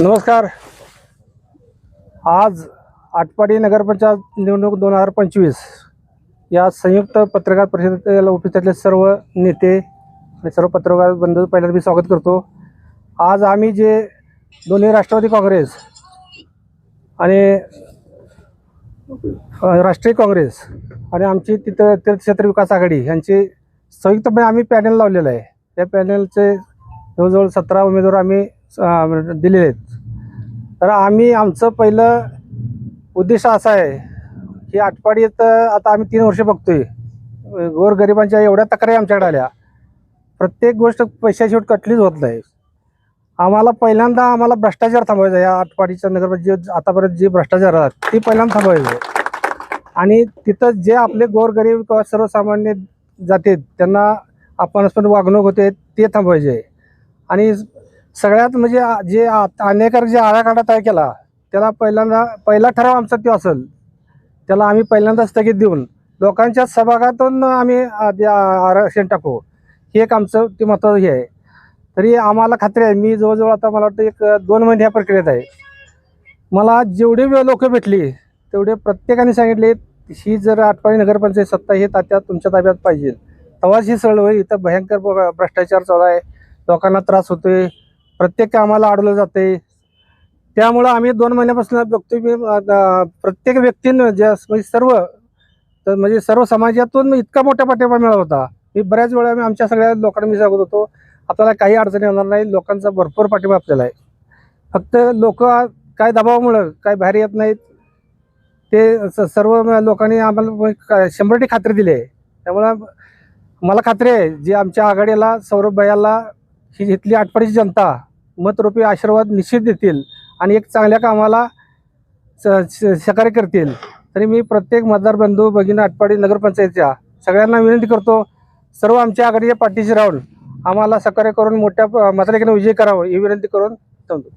नमस्कार. आज आटपाडी नगरपंचायत निवडणूक दोन हजार पंचवीस या संयुक्त पत्रकार परिषदेला उपस्थितले सर्व नेते आणि सर्व पत्रकार बंधू पहिल्यांदा मी स्वागत करतो. आज आम्ही जे दोन्ही राष्ट्रवादी काँग्रेस आणि राष्ट्रीय काँग्रेस आणि आमची तिथं तीर्थक्षेत्र विकास आघाडी यांची संयुक्तपणे आम्ही पॅनल लावलेलं आहे. त्या पॅनलचे जवळजवळ सतरा उमेदवार आम्ही दिलेले आहेत. तर आम्ही आमचं पहिलं उद्देश असा आहे की आटपाडीत आता आम्ही तीन वर्ष बघतोय. गोरगरिबांच्या एवढ्या तक्रारी आमच्याकडे आल्या. प्रत्येक गोष्ट पैशाशिवट कटलीच होत नाही. आम्हाला पहिल्यांदा आम्हाला भ्रष्टाचार थांबवायचा या आटपाडीच्या नगर जे आतापर्यंत जे भ्रष्टाचार आहेत ते पहिल्यांदा थांबवायचं आणि तिथं जे आपले गोरगरीब किंवा सर्वसामान्य जाते त्यांना अपमानास्पद वागणूक होते ते थांबवायचे आणि सगळ्यात म्हणजे जे अनेकर जे आराखडा तयार केला त्याला पहिल्यांदा पहिला ठराव आमचा तो असेल. त्याला आम्ही पहिल्यांदा स्थगित देऊन लोकांच्या सभागातून आम्ही आरक्षण टाकू. हे एक आमचं ते महत्त्वाचं हे आहे. तरी आम्हाला खात्री आहे मी जवळजवळ आता मला वाटतं एक दोन महिने ह्या प्रक्रियेत आहे. मला जेवढे लोक भेटली तेवढे प्रत्येकाने सांगितले ही जर आटपाडी नगरपंचायत सत्ता हे तात्या तुमच्या ताब्यात पाहिजे. तेव्हाच ही सरळ होईल. इथं भयंकर ब- भ्रष्टाचार चालू आहे. लोकांना त्रास होतोय. प्रत्येक कामाला अडवलं जाते. त्यामुळं आम्ही दोन महिन्यापासून बघतोय मी प्रत्येक व्यक्तीनं ज्या म्हणजे सर्व तर म्हणजे सर्व समाजातून इतका मोठा पाठिंबा मिळाला होता. मी बऱ्याच वेळा आम्ही आमच्या सगळ्या लोकांना मी सांगत होतो आपल्याला काही अडचणी येणार नाही लोकांचा भरपूर पाठिंबा आपल्याला आहे. फक्त लोक काय दबावामुळं काय बाहेर येत नाहीत ते स- सर्व लोकांनी आम्हाला का- शंभर टक्के खात्री दिली आहे. त्यामुळं मला खात्री आहे जी आमच्या आघाडीला सौरभ भैयाला ही इथली आटपाडीची जनता मतरूपी आशीर्वाद निश्चित देतील आणि एक चांगल्या कामाला स- सहकार्य करतील. तरी मी प्रत्येक मतदार बंधू भगिनी आटपाडी नगरपंचायतच्या सगळ्यांना विनंती करतो सर्व आमच्या आघाडीच्या पाठीशी राहून आम्हाला सहकार्य करून मोठ्या प- विजय करावं ही विनंती करून थांबतो.